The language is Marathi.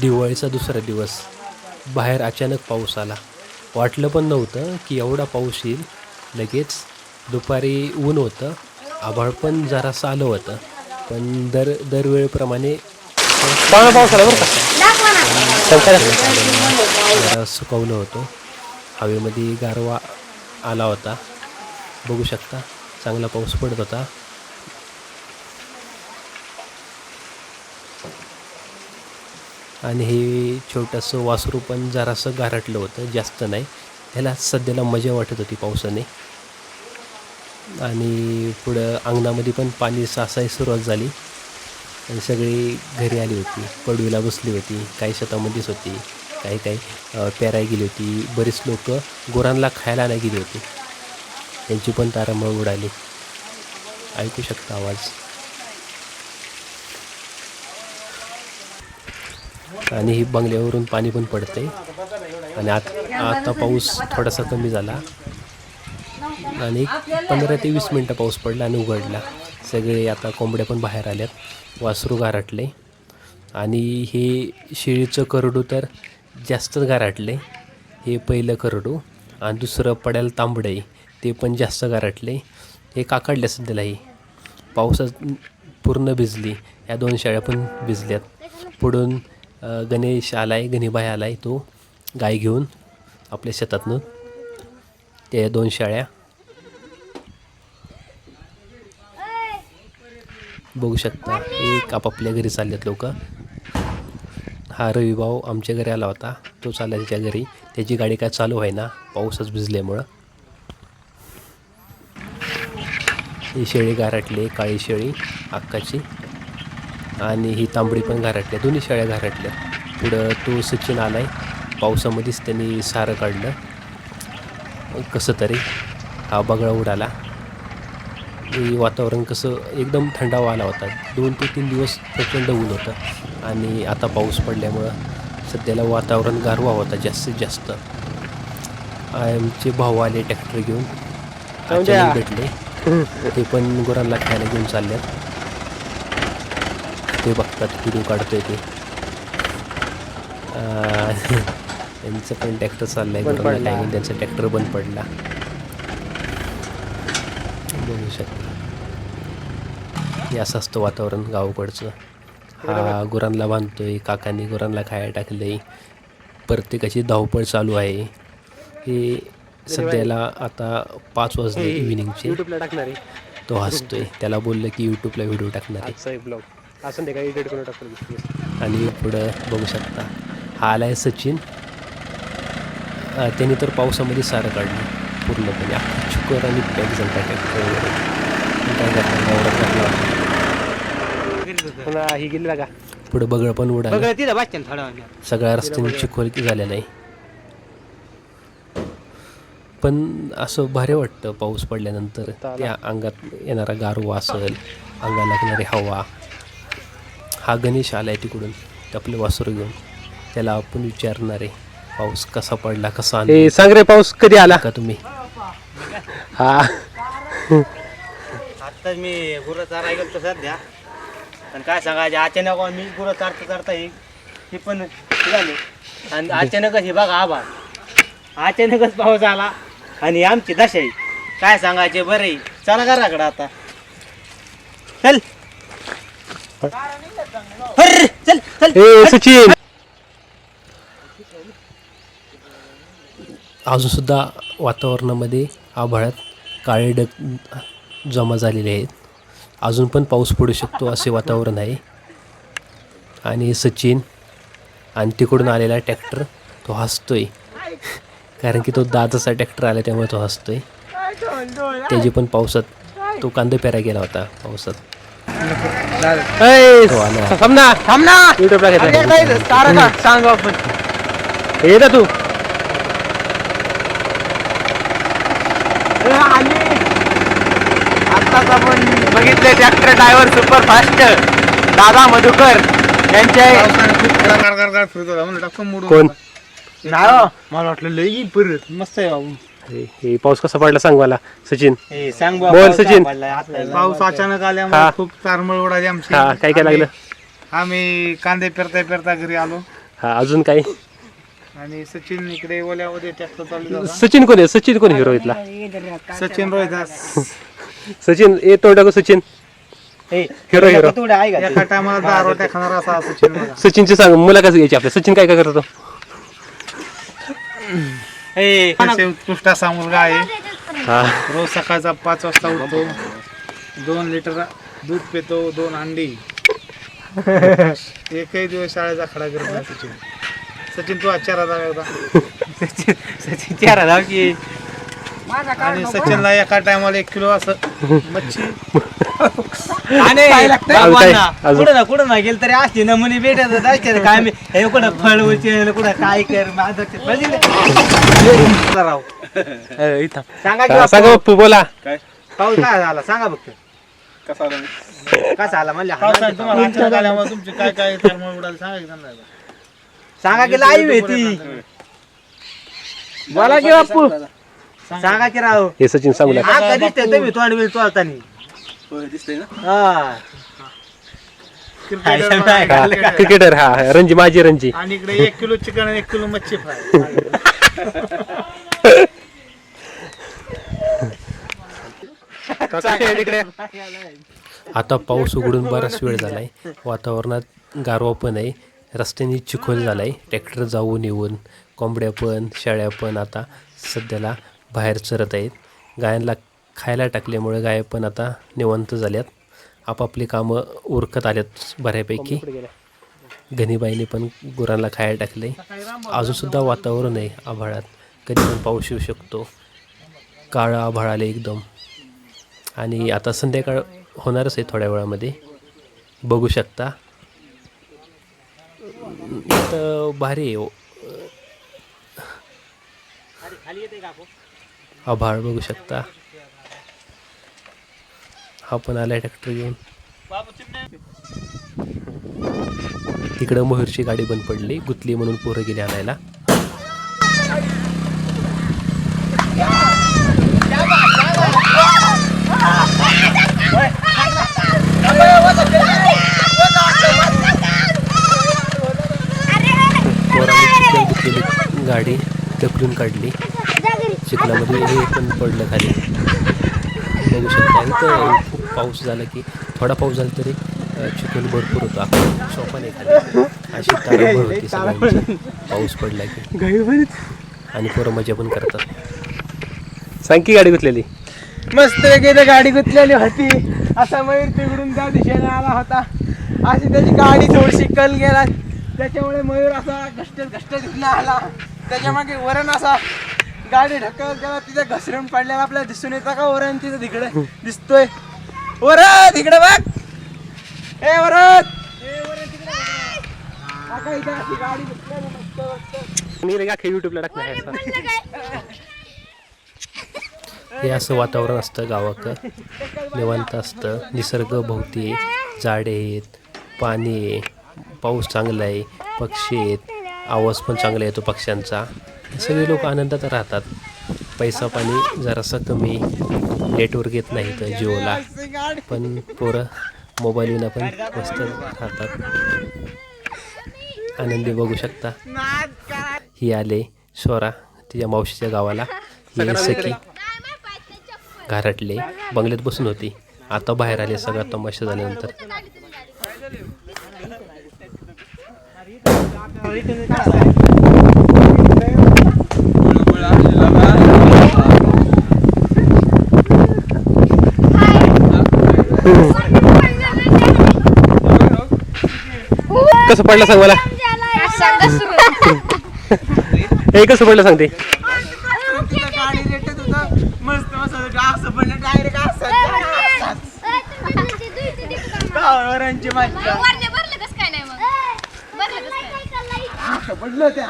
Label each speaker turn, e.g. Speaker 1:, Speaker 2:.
Speaker 1: दिवाळीचा दुसरा दिवस. बाहेर अचानक पाऊस आला. वाटलं पण नव्हतं की एवढा पाऊस येईल. लगेच दुपारी ऊन होतं. आभाळ पण जरासं आलं होतं. पण दर दरवेळेप्रमाणे
Speaker 2: पाऊस आला बरं का?
Speaker 1: जरा सुकवलं होतं. हवेमध्ये गारवा आला होता. बघू शकता. चांगला पाऊस पडत होता. आणि हे छोटंसं वासरू पण जरासं गारटलं होतं जास्त नाही. ह्याला सध्याला मजा वाटत होती पावसाने. आणि पुढं अंगणामध्ये पण पाणी सासायला सुरुवात झाली. आणि सगळी घरी आली होती पडवीला बसली होती काही शेतामध्येच होती काही काही पेराय गेली होती. बरीच लोक गुरांना खायला नाही गेली होती. त्यांची पण तारांबळ उडाली. ऐकू शकता आवाज. आणि ही बंगल्यावरून पाणी पण पडते आणि आत आता पाऊस थोडासा कमी झाला. आणि पंधरा ते वीस मिनटं पाऊस पडला आणि उघडला. सगळे आता कोंबड्या पण बाहेर आल्यात. वासरू गारटले. आणि हे शेळीचं करडू तर जास्तच गारटले. हे पहिलं करडू. आणि दुसरं पड्याला तांबडं. आहे ते पण जास्त गारटले. हे काकडले सध्याला ही. पावसात पूर्ण भिजली. या दोन शाळ्या पण भिजल्यात. पुढून अ, गणेश आलाय गणिबाई आलाय तो गाय घेऊन आपल्या शेतातनं. त्या दोन शाळ्या. बघू शकता एक आपापल्या घरी चाललेत लोक. हा रविभाऊ आमच्या घरी आला होता. तो चालला त्याच्या घरी. त्याची गाडी काय चालू आहे ना पाऊसच भिजल्यामुळं. ही शेळी गारटली काळी शेळी अक्काची. आणि ही तांबडी पण गारटल्या दोन्ही शेळ्या गारटल्या पुढं तो सचिन आलाय. पावसामध्येच त्यांनी सारं काढलं. कसं तरी हा बगळा उडाला. वातावरण कसं एकदम थंडावा आला होता. दोन ते तीन दिवस प्रचंड ऊन होतं. आणि आता पाऊस पडल्यामुळं सध्याला वातावरण गारवा होता जास्तीत जास्त. आमचे भाऊ आले ट्रॅक्टर घेऊन. भेटले. ते पण गुरांना खायला घेऊन चालल्यात ते बघतात व्हिडिओ काढतोय ते. त्यांचं पण ट्रॅक्टर. खायला घेऊन त्यांचा ट्रॅक्टर बंद पडला. बघू शकता. हे असं असतं वातावरण गावाकडचं. हा गुरांना बांधतोय काकांनी गुरांना खायला टाकलंय. प्रत्येकाची धावपळ चालू आहे. हे सध्याला आता पाच वाजले इव्हिनिंगचे
Speaker 2: आहे.
Speaker 1: तो हसतोय. त्याला बोललं की यूट्यूबला व्हिडिओ टाकणार आहे.
Speaker 2: असं ते काही एडिट करून टाकतो
Speaker 1: आणि पुढं बघू शकता. हा आलाय सचिन. अं, त्यांनी तर पावसामध्ये सारं काढलं. पूर्णपणे. चुकर आणि पॅक झाला काय
Speaker 2: ही गेली
Speaker 1: पुढं बगळं पण
Speaker 3: वेळ
Speaker 1: सगळ्या रस्त्याने चिखोल झालेला आहे पण असं भारी वाटतं पाऊस पडल्यानंतर. त्या अंगात येणारा गारवा असेल अंगाला लागणारी हवा. हा गणेश आलाय तिकडून ते आपले वासरू घेऊन. त्याला आपण विचारणार आहे पाऊस कसा पडला कसा आणला
Speaker 2: हे सांग रे पाऊस कधी आला?
Speaker 1: का तुम्ही?
Speaker 2: हा.
Speaker 3: आता मी गुरं चारा गेलो सध्या. पण काय सांगायचे अचानक मी गुरं चारता चारता हे हे पण हे झाले आणि अचानकच हे बघा आभाळ. अचानकच पाऊस आला आणि आमची दशा आहे. काय सांगायचे बरं आहे. चला घराकडं आता. चल. हर्र, चल चल.
Speaker 2: सचिन.
Speaker 1: अजूनसुद्धा वातावरणामध्ये आभाळात काळे डग जमा झालेले आहेत. अजून पण पाऊस पडू शकतो असे वातावरण आहे. आणि सचिन आणि तिकडून आलेला ट्रॅक्टर तो हसतोय. कारण की तो दादाचा ट्रॅक्टर आला त्यामुळे तो हसतोय. त्याची पण पावसात तो कांदा पेरा गेला होता पावसात. आला
Speaker 2: थांब ना युट्यूबला घेतला
Speaker 3: चारा का सांग आपण
Speaker 2: ये ना तू
Speaker 3: आताच आपण बघितले ट्रॅक्टर ड्रायव्हर सुपर फास्ट दादा मधुकर यांचे
Speaker 2: कोण
Speaker 3: नाव हो. मला वाटलं लई परत मस्त आहे बाबू
Speaker 2: हे पाऊस कसा पडला सांग मला सचिन.
Speaker 3: हे सांग
Speaker 2: बोल, सचिन.
Speaker 3: पाऊस
Speaker 4: पाऊस अचानक
Speaker 2: हा.
Speaker 4: आल्यामुळे खूप चारमळ उडाली आमची.
Speaker 2: हा काय काय लागलं?
Speaker 4: आम्ही कांदे पेरता पेरता घरी आलो.
Speaker 2: हा अजून काय?
Speaker 4: आणि सचिन इकडे ओल्यामध्ये ट्रॅक्टर चालू होता
Speaker 2: सचिन कोण आहे? सचिन कोण हिरो इथला?
Speaker 4: सचिन रोहिदास
Speaker 2: सचिन ए तोंड टाकू सचिन. हिरो हिरो
Speaker 3: तुला आहे का
Speaker 4: एका टायमाला दहा रोट्या खाणारा असा सचिन बघा.
Speaker 2: सचिनची सांग मुलाखत घ्यायची आपल्या. सचिन काय काय करतो?
Speaker 3: ए,
Speaker 4: उत्कृष्ट असा मुलगा आहे.
Speaker 2: हा.
Speaker 4: रोज सकाळचा पाच वाजता उठतो. दोन लिटर दूध पितो दोन अंडी. एकही दिवस शाळेचा खडा करत नाही सचिन. सचिन तू आचारा जागा होता
Speaker 3: सचिन सचिन चेहरा दाव की.
Speaker 4: आणि सचिनला एका टायमाला एक किलो असं मच्छी.
Speaker 3: आणि? कुठं ना कुठं ना गेलं तरी असते नमुने भेटत असते. काय मी हे कुठं फळ उचल कुठं काय कर माझं ते बघितलं? राव. सांगा की
Speaker 2: हा, सांगा
Speaker 3: बापू,
Speaker 2: बाप्पू बोला
Speaker 3: पाऊस काय झाला? सांगा बघ कसा आला म्हणले?
Speaker 4: पावसाळ्यात तुम्हाला अचानक आल्यामुळे तुमचे काय काय उडाले सांगा की त्यांना एकदा.
Speaker 3: सांगा की लाईव्ह आहे ती. बोला की बापू सांगा. की राव.
Speaker 2: हे सचिन सांगू लागला
Speaker 3: हा कधीच ते तुम्ही तोंड बिल चोळतानी
Speaker 4: क्रिकेटर बघा.
Speaker 2: हा, क्रिकेटर हा रणजी माझी रणजी.
Speaker 4: आणि इकडे एक किलो चिकन आणि एक किलो मच्छी फ्राय.
Speaker 1: आता पाऊस उघडून बराच वेळ झाला आहे वातावरणात गारवा पण आहे. रस्त्याने चिखल झाला आहे ट्रॅक्टर जाऊन येऊन कोंबड्या पण शेळ्या पण आता सध्याला बाहेर चरत आहेत. गायांना खायला टाकल्यामुळे गाय पण आता निवंत झाल्यात. आपापली कामं उरकत आल्यात बऱ्यापैकी. घनीबाईने पण गुरांना खायला टाकले अजूनसुद्धा वातावरण आहे आभाळात. कधी पण पाऊस येऊ शकतो. काळं आभाळ आले एकदम. आणि आता संध्याकाळ होणारच आहे थोड्या वेळामध्ये. बघू शकता. तर भारी आहे. आभाळ बघू शकता. हा पण आलाय ट्रॅक्टर घेऊन. तिकडं मोहरची गाडी बंद पडली. गुतली म्हणून पोरं गेली आणायला. पोरांनी गाडी ढकलून काढली. चिखलामध्ये हे पण पडलं खाली. बघू शकता इथं खूप पाऊस झाला की थोडा पाऊस झाला तरी चिखल भरपूर होतो. आपण सोपा नाही खाली. अशी तारांबळ होती सगळ्यांची. पाऊस पडला की. आणि पोरं मजा पण करतात.
Speaker 2: सांग की गाडी गुतलेली.
Speaker 5: मस्त वगैरे गाडी गुतलेली होती. असा मयूर तिकडून त्या दिशेने आला होता. अशी त्याची गाडी थोडीशी कल गेला त्याच्यामुळे मयूर असा घसटत घसटत इथनं आला. त्याच्यामागे वरण असा गाडी ढकलत गेला तिथे घसरून पडलेला आपल्याला दिसून येतं का वरण तिथं तिकडे दिसतोय. वरत इकडे बघ. ए वरत ए, वरद, तिकडे बघ. मस्त मस्त.
Speaker 2: मी का युट्यूबला टाकणार.
Speaker 1: हे असं वातावरण असतं गावाकडं. निवांत असतं. निसर्ग भोवती झाडे आहेत. पाणी आहे. पाऊस चांगला आहे. पक्षी आहेत. आवाज पण चांगला येतो पक्ष्यांचा. सगळे लोक आनंदात राहतात. पैसा पाणी जरासं कमी नेटवर्क येत नाही तर जिओला. पण पोरं मोबाईल पण मस्त राहतात. आनंदी बघू शकता. ही आले स्वरा तिच्या मावशीच्या गावाला. ही सखी घारटले. बंगल्यात बसून होती. आता बाहेर आले सगळा तमाशा झाल्यानंतर.
Speaker 2: कसं पडलं सांग मला? हे कसं पडलं सांगते
Speaker 5: पडलं ते